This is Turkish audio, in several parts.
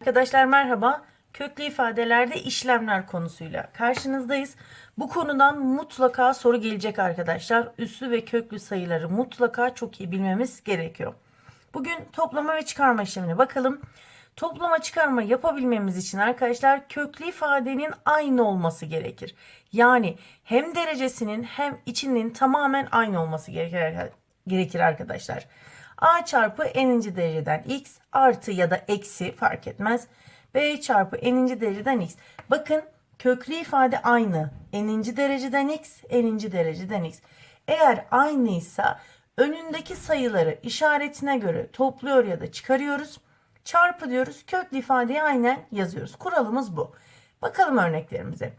Arkadaşlar merhaba. Köklü ifadelerde işlemler konusuyla karşınızdayız. Bu konudan mutlaka soru gelecek arkadaşlar. Üslü ve köklü sayıları mutlaka çok iyi bilmemiz gerekiyor. Bugün toplama ve çıkarma işlemine bakalım. Toplama çıkarma yapabilmemiz için arkadaşlar köklü ifadenin aynı olması gerekir. Yani hem derecesinin hem içinin tamamen aynı olması gerekir, gerekir arkadaşlar. A çarpı n'inci dereceden x artı ya da eksi fark etmez. B çarpı n'inci dereceden x. Bakın köklü ifade aynı. n'inci dereceden x, n'inci dereceden x. Eğer aynıysa önündeki sayıları işaretine göre topluyor ya da çıkarıyoruz. Çarpı diyoruz. Köklü ifadeyi aynen yazıyoruz. Kuralımız bu. Bakalım örneklerimize.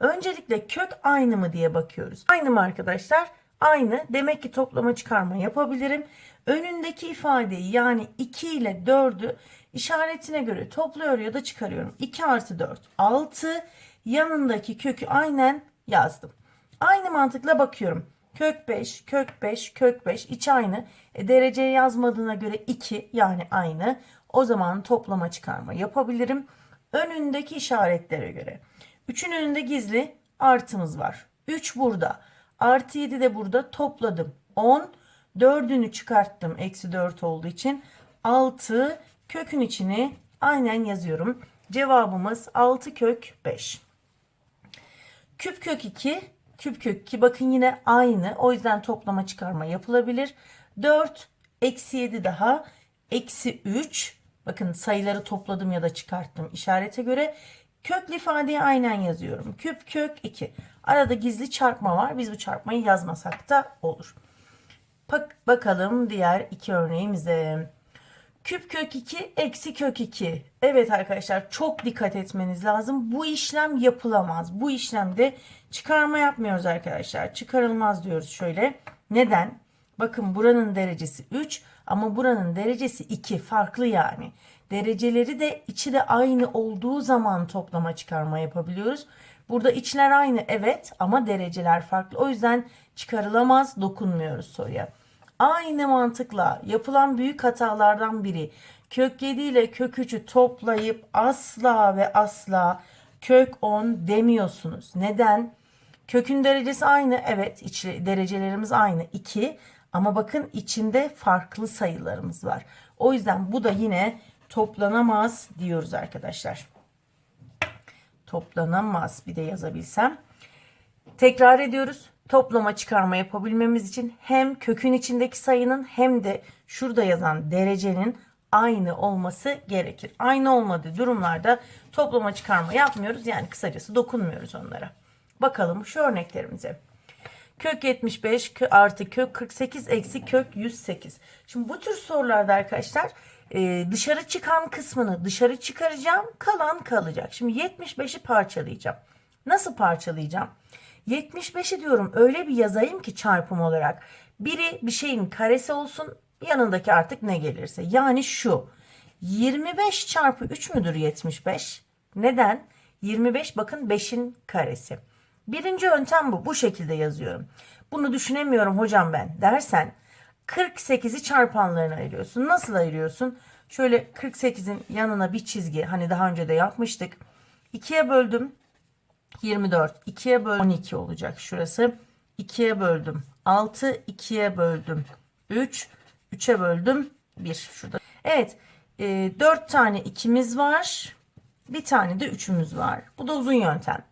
Öncelikle kök aynı mı diye bakıyoruz. Aynı mı arkadaşlar? Aynı. Demek ki toplama çıkarma yapabilirim. Önündeki ifadeyi yani 2 ile 4'ü işaretine göre topluyor ya da çıkarıyorum. 2 artı 4 6. Yanındaki kökü aynen yazdım. Aynı mantıkla bakıyorum. Kök 5, kök 5, kök 5 iç aynı. E, dereceye yazmadığına göre 2 yani aynı. O zaman toplama çıkarma yapabilirim. Önündeki işaretlere göre. 3'ün önünde gizli artımız var. 3 burada. Artı 7 de burada topladım. 10. 4'ünü çıkarttım. Eksi 4 olduğu için. 6 kökün içini aynen yazıyorum. Cevabımız 6 kök 5. Küp kök 2, küp kök 2 bakın yine aynı. O yüzden toplama çıkarma yapılabilir. 4, eksi 7 daha, eksi 3. Bakın sayıları topladım ya da çıkarttım işarete göre. Köklü ifadeyi aynen yazıyorum. Küp kök 2. Arada gizli çarpma var. Biz bu çarpmayı yazmasak da olur. Bak, bakalım diğer iki örneğimize. Küp kök 2 eksi kök 2. Evet arkadaşlar çok dikkat etmeniz lazım. Bu işlem yapılamaz. Bu işlemde çıkarma yapmıyoruz arkadaşlar. Çıkarılmaz diyoruz şöyle. Neden? Bakın buranın derecesi 3 ama buranın derecesi 2. Farklı yani. Dereceleri de içi de aynı olduğu zaman toplama çıkarma yapabiliyoruz. Burada içler aynı evet ama dereceler farklı. O yüzden çıkarılamaz dokunmuyoruz soruya. Aynı mantıkla yapılan büyük hatalardan biri kök 7 ile kök 3'ü toplayıp asla ve asla kök 10 demiyorsunuz. Neden? Kökün derecesi aynı. Evet içi, derecelerimiz aynı 2 ama bakın içinde farklı sayılarımız var. O yüzden bu da yine toplanamaz diyoruz arkadaşlar. Toplanamaz bir de yazabilsem. Tekrar ediyoruz. Toplama çıkarma yapabilmemiz için hem kökün içindeki sayının hem de şurada yazan derecenin aynı olması gerekir. Aynı olmadığı durumlarda toplama çıkarma yapmıyoruz. Yani kısacası dokunmuyoruz onlara. Bakalım şu örneklerimize. Kök 75 artı kök 48 eksi kök 108. Şimdi bu tür sorularda arkadaşlar e, dışarı çıkan kısmını dışarı çıkaracağım. Kalan kalacak. Şimdi 75'i parçalayacağım. Nasıl parçalayacağım? 75'i diyorum öyle bir yazayım ki çarpım olarak. Biri bir şeyin karesi olsun yanındaki artık ne gelirse. Yani şu 25 çarpı 3 müdür 75? Neden? 25 bakın 5'in karesi. Birinci yöntem bu. Bu şekilde yazıyorum. Bunu düşünemiyorum hocam ben dersen 48'i çarpanlarına ayırıyorsun. Nasıl ayırıyorsun? Şöyle 48'in yanına bir çizgi hani daha önce de yapmıştık. 2'ye böldüm 24. 2'ye böl 12 olacak şurası. 2'ye böldüm 6. 2'ye böldüm 3. 3'e böldüm 1 şurada. Evet e, 4 tane 2'miz var. Bir tane de 3'ümüz var. Bu da uzun yöntem.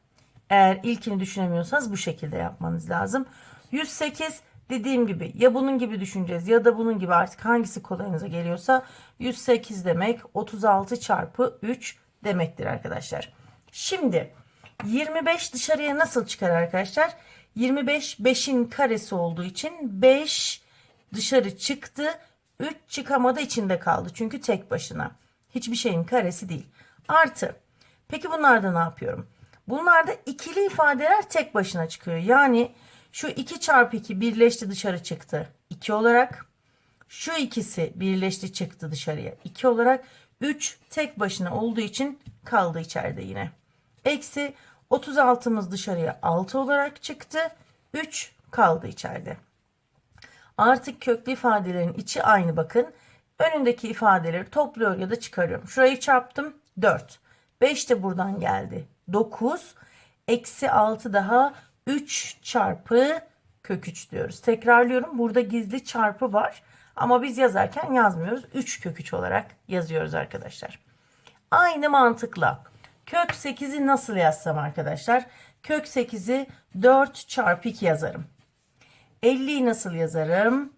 Eğer ilkini düşünemiyorsanız bu şekilde yapmanız lazım. 108 dediğim gibi ya bunun gibi düşüneceğiz ya da bunun gibi artık hangisi kolayınıza geliyorsa 108 demek 36 çarpı 3 demektir arkadaşlar. Şimdi 25 dışarıya nasıl çıkar arkadaşlar? 25 5'in karesi olduğu için 5 dışarı çıktı. 3 çıkamadı içinde kaldı. Çünkü tek başına. Hiçbir şeyin karesi değil. Artı. Peki bunlarda ne yapıyorum? Bunlarda ikili ifadeler tek başına çıkıyor. Yani şu 2 çarpı 2 birleşti dışarı çıktı. 2 olarak. Şu ikisi birleşti çıktı dışarıya. 2 olarak. 3 tek başına olduğu için kaldı içeride yine. Eksi 36'mız dışarıya 6 olarak çıktı. 3 kaldı içeride. Artık köklü ifadelerin içi aynı bakın. Önündeki ifadeleri topluyor ya da çıkarıyorum. Şurayı çarptım. 4. 5 de buradan geldi. 9. Eksi 6 daha 3 çarpı kök 3 diyoruz. Tekrarlıyorum. Burada gizli çarpı var. Ama biz yazarken yazmıyoruz. 3 kök 3 olarak yazıyoruz arkadaşlar. Aynı mantıkla kök 8'i nasıl yazsam arkadaşlar? Kök 8'i 4 çarpı 2 yazarım. 50'yi nasıl yazarım?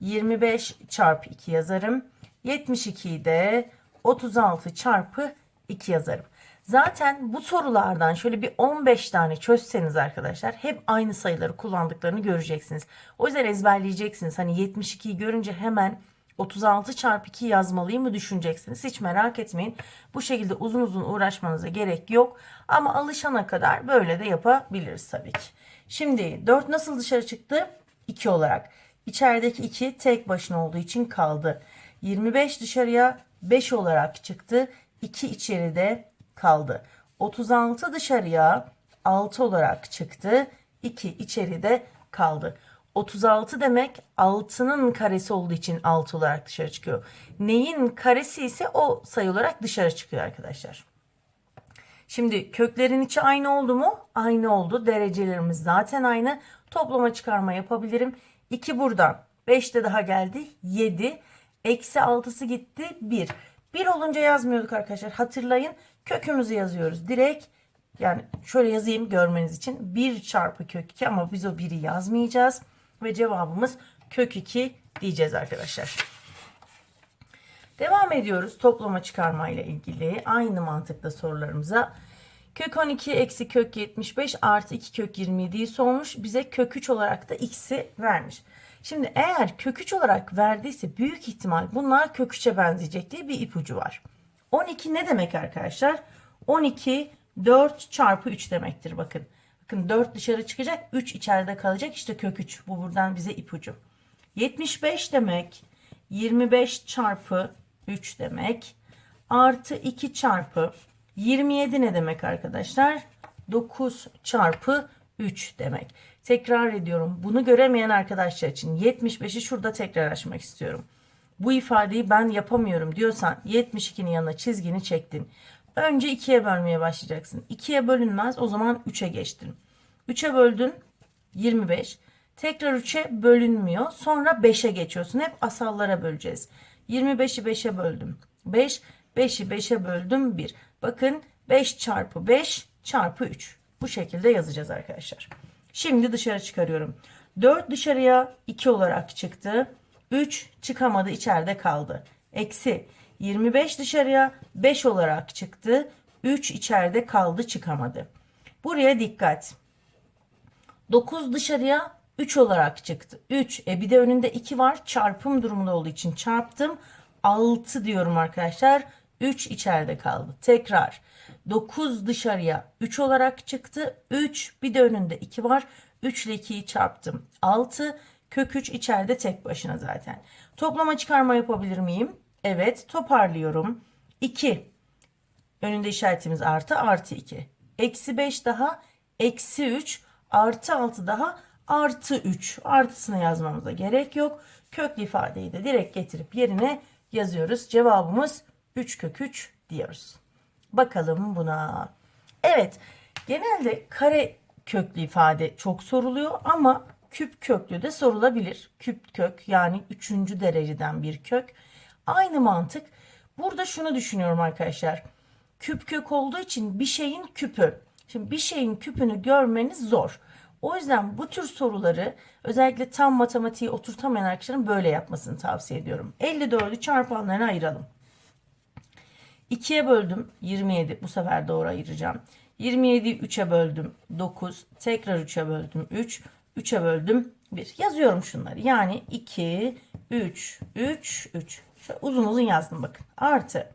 25 çarpı 2 yazarım. 72'yi de 36 çarpı 2 yazarım. Zaten bu sorulardan şöyle bir 15 tane çözseniz arkadaşlar hep aynı sayıları kullandıklarını göreceksiniz. O yüzden ezberleyeceksiniz. Hani 72'yi görünce hemen 36 çarpı 2 yazmalıyım mı düşüneceksiniz. Hiç merak etmeyin. Bu şekilde uzun uzun uğraşmanıza gerek yok. Ama alışana kadar böyle de yapabiliriz tabii ki. Şimdi 4 nasıl dışarı çıktı? 2 olarak. İçerideki 2 tek başına olduğu için kaldı. 25 dışarıya 5 olarak çıktı. 2 içeride kaldı. 36 dışarıya 6 olarak çıktı. 2 içeride kaldı. 36 demek 6'nın karesi olduğu için 6 olarak dışarı çıkıyor. Neyin karesi ise o sayı olarak dışarı çıkıyor arkadaşlar. Şimdi köklerin içi aynı oldu mu? Aynı oldu. Derecelerimiz zaten aynı. Toplama çıkarma yapabilirim. 2 buradan. 5 de daha geldi. 7. Eksi 6'sı gitti. 1. 1 olunca yazmıyorduk arkadaşlar. Hatırlayın. Kökümüzü yazıyoruz. Direkt yani şöyle yazayım görmeniz için. 1 çarpı kök 2 ama biz o 1'i yazmayacağız. Ve cevabımız kök 2 diyeceğiz arkadaşlar. Devam ediyoruz toplama çıkarma ile ilgili aynı mantıkla sorularımıza. Kök 12 eksi kök 75 artı 2 kök 27'yi sormuş. Bize kök 3 olarak da x'i vermiş. Şimdi eğer kök 3 olarak verdiyse büyük ihtimal bunlar kök 3'e benzeyecek diye bir ipucu var. 12 ne demek arkadaşlar? 12 4 çarpı 3 demektir bakın. Bakın 4 dışarı çıkacak 3 içeride kalacak işte kök 3 bu buradan bize ipucu. 75 demek 25 çarpı 3 demek. Artı 2 çarpı 27 ne demek arkadaşlar? 9 çarpı 3 demek. Tekrar ediyorum. Bunu göremeyen arkadaşlar için 75'i şurada tekrar açmak istiyorum. Bu ifadeyi ben yapamıyorum diyorsan 72'nin yanına çizgini çektin. Önce 2'ye bölmeye başlayacaksın. 2'ye bölünmez o zaman 3'e geçtin. 3'e böldün 25. Tekrar 3'e bölünmüyor. Sonra 5'e geçiyorsun. Hep asallara böleceğiz. 25'i 5'e böldüm. 5. 5'i 5'e böldüm 1. Bakın 5 çarpı 5 çarpı 3. Bu şekilde yazacağız arkadaşlar. Şimdi dışarı çıkarıyorum. 4 dışarıya 2 olarak çıktı. 3 çıkamadı içeride kaldı. Eksi 25 dışarıya 5 olarak çıktı. 3 içeride kaldı çıkamadı. Buraya dikkat. 9 dışarıya 3 olarak çıktı. 3. E bir de önünde 2 var. Çarpım durumunda olduğu için çarptım. 6 diyorum arkadaşlar. 3 içeride kaldı. Tekrar. 9 dışarıya 3 olarak çıktı. 3 bir de önünde 2 var. 3 ile 2'yi çarptım. 6 kök 3 içeride tek başına zaten. Toplama çıkarma yapabilir miyim? Evet toparlıyorum. 2 önünde işaretimiz artı artı 2. Eksi 5 daha eksi 3 artı 6 daha artı 3. Artısını yazmamıza gerek yok. Köklü ifadeyi de direkt getirip yerine yazıyoruz. Cevabımız 3 kök 3 diyoruz. Bakalım buna. Evet genelde kare köklü ifade çok soruluyor ama küp köklü de sorulabilir. Küp kök yani 3. dereceden bir kök. Aynı mantık. Burada şunu düşünüyorum arkadaşlar. Küp kök olduğu için bir şeyin küpü. Şimdi bir şeyin küpünü görmeniz zor. O yüzden bu tür soruları özellikle tam matematiği oturtamayan arkadaşların böyle yapmasını tavsiye ediyorum. 54'ü çarpanlarına ayıralım. 2'ye böldüm. 27 bu sefer doğru ayıracağım. 27'yi 3'e böldüm. 9 tekrar 3'e böldüm. 3 3'e böldüm. 1 yazıyorum şunları. Yani 2 3 3 3 Şöyle uzun uzun yazdım bakın. Artı.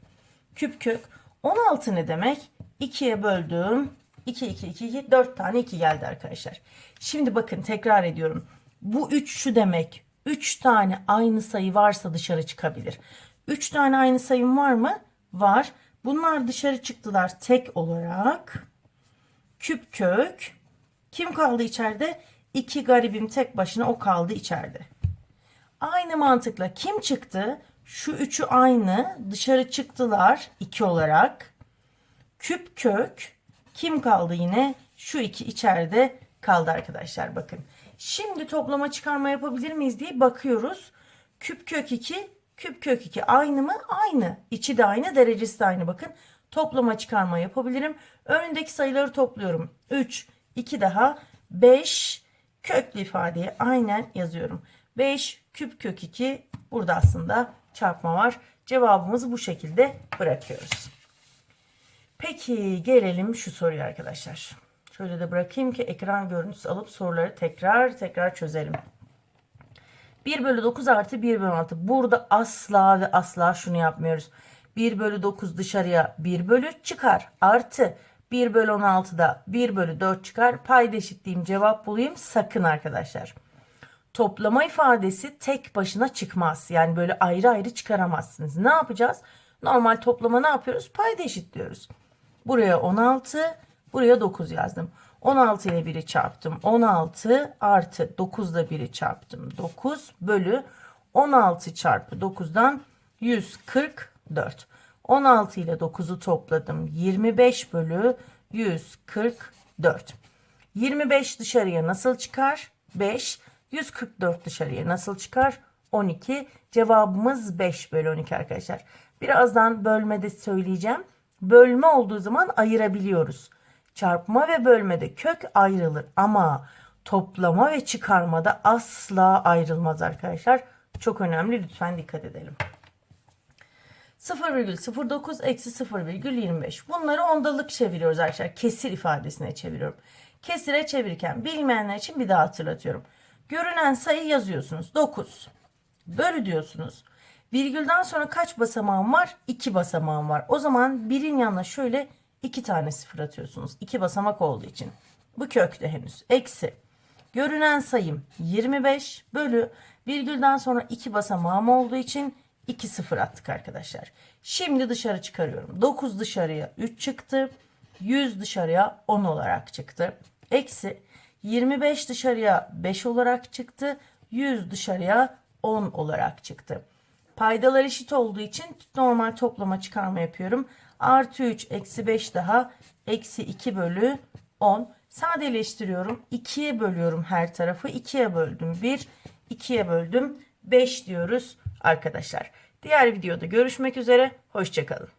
Küp kök. 16 ne demek? 2'ye böldüm. 2 2 2 2 4 tane 2 geldi arkadaşlar. Şimdi bakın tekrar ediyorum. Bu 3 şu demek. 3 tane aynı sayı varsa dışarı çıkabilir. 3 tane aynı sayım var mı? Var. Bunlar dışarı çıktılar tek olarak. Küp kök. Kim kaldı içeride? 2 garibim tek başına o kaldı içeride. Aynı mantıkla kim çıktı? Şu üçü aynı dışarı çıktılar 2 olarak. küp kök kim kaldı yine? Şu iki içeride kaldı arkadaşlar bakın. Şimdi toplama çıkarma yapabilir miyiz diye bakıyoruz. Küp kök 2, küp kök 2 aynı mı? Aynı. İçi de aynı, derecesi de aynı bakın. Toplama çıkarma yapabilirim. Önündeki sayıları topluyorum. 3, 2 daha 5 köklü ifadeyi aynen yazıyorum. 5 küp kök 2 burada aslında çarpma var. Cevabımızı bu şekilde bırakıyoruz. Peki gelelim şu soruya arkadaşlar. Şöyle de bırakayım ki ekran görüntüsü alıp soruları tekrar tekrar çözelim. 1 bölü 9 artı 1 bölü 6. Burada asla ve asla şunu yapmıyoruz. 1 bölü 9 dışarıya 1 bölü çıkar. Artı 1 bölü 16'da 1 bölü 4 çıkar. Payda eşitleyeyim cevap bulayım. Sakın arkadaşlar. Toplama ifadesi tek başına çıkmaz. Yani böyle ayrı ayrı çıkaramazsınız. Ne yapacağız? Normal toplama ne yapıyoruz? Payda eşitliyoruz. Buraya 16, buraya 9 yazdım. 16 ile 1'i çarptım. 16 artı 9 ile 1'i çarptım. 9 bölü 16 çarpı 9'dan 144. 16 ile 9'u topladım. 25 bölü 144. 25 dışarıya nasıl çıkar? 5. 144 dışarıya nasıl çıkar? 12. Cevabımız 5 bölü 12 arkadaşlar. Birazdan bölmede söyleyeceğim. Bölme olduğu zaman ayırabiliyoruz. Çarpma ve bölmede kök ayrılır ama toplama ve çıkarmada asla ayrılmaz arkadaşlar. Çok önemli lütfen dikkat edelim. 0,09 eksi 0,25. Bunları ondalık çeviriyoruz arkadaşlar. Kesir ifadesine çeviriyorum. Kesire çevirirken bilmeyenler için bir daha hatırlatıyorum. Görünen sayı yazıyorsunuz. 9. Bölü diyorsunuz. Virgülden sonra kaç basamağım var? 2 basamağım var. O zaman birin yanına şöyle 2 tane sıfır atıyorsunuz. 2 basamak olduğu için. Bu kökte henüz. Eksi. Görünen sayım 25 bölü virgülden sonra 2 basamağım olduğu için 2 sıfır attık arkadaşlar. Şimdi dışarı çıkarıyorum. 9 dışarıya 3 çıktı. 100 dışarıya 10 olarak çıktı. Eksi 25 dışarıya 5 olarak çıktı. 100 dışarıya 10 olarak çıktı. Paydalar eşit olduğu için normal toplama çıkarma yapıyorum. Artı 3 eksi 5 daha eksi 2 bölü 10. Sadeleştiriyorum. 2'ye bölüyorum her tarafı. 2'ye böldüm 1. 2'ye böldüm 5 diyoruz arkadaşlar. Diğer videoda görüşmek üzere. Hoşçakalın.